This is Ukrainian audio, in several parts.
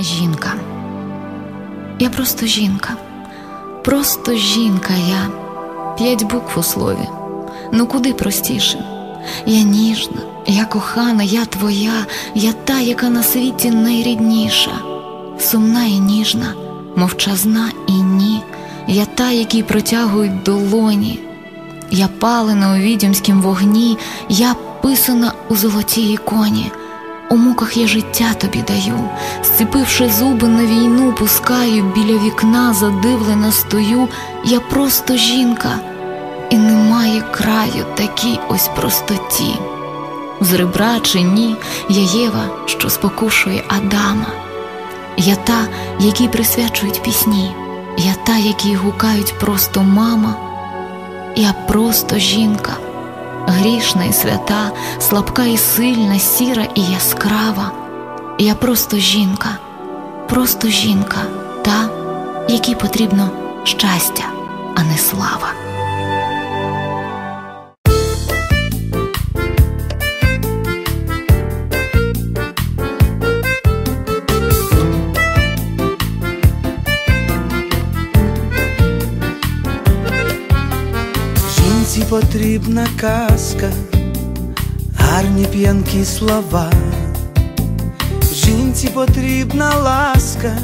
Жінка. Я просто жінка. Просто жінка я. П'ять букв у слові. Ну куди простіше? Я ніжна, я кохана, я твоя, я та, яка на світі найрідніша, сумна і ніжна, мовчазна і ні. Я та, якій протягують долоні. Я палена у відьомськім вогні, я писана у золотій іконі. У муках я життя тобі даю, зціпивши зуби на війну, пускаю біля вікна, задивлена стою, я просто жінка, і немає краю такій ось простоті. З ребра чи ні, я Єва, що спокушує Адама. Я та, якій присвячують пісні, я та, якій гукають просто мама, я просто жінка грішна і свята, слабка і сильна, сіра і яскрава. Я просто жінка, просто жінка, та, якій потрібно щастя, а не слава. Потрібна казка, гарні п'янкі слова, жінці потрібна ласка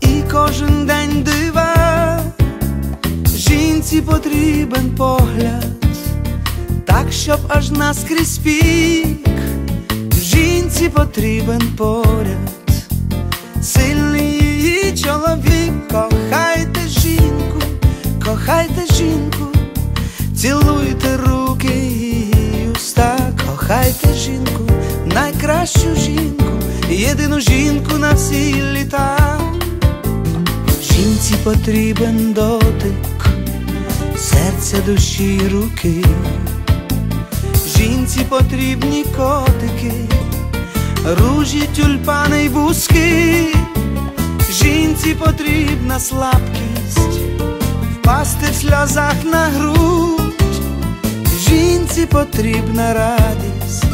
і кожен день дива, жінці потрібен погляд, так, щоб аж наскрізь пік, жінці потрібен поряд, Цілуйте руки і уста, кохайте жінку, найкращу жінку, єдину жінку на всі літа. Жінці потрібен дотик, серця душі й руки, жінці потрібні котики, ружі, тюльпани й бузки, жінці потрібна слабкість, впасти в сльозах на грудь жінці потрібна радість,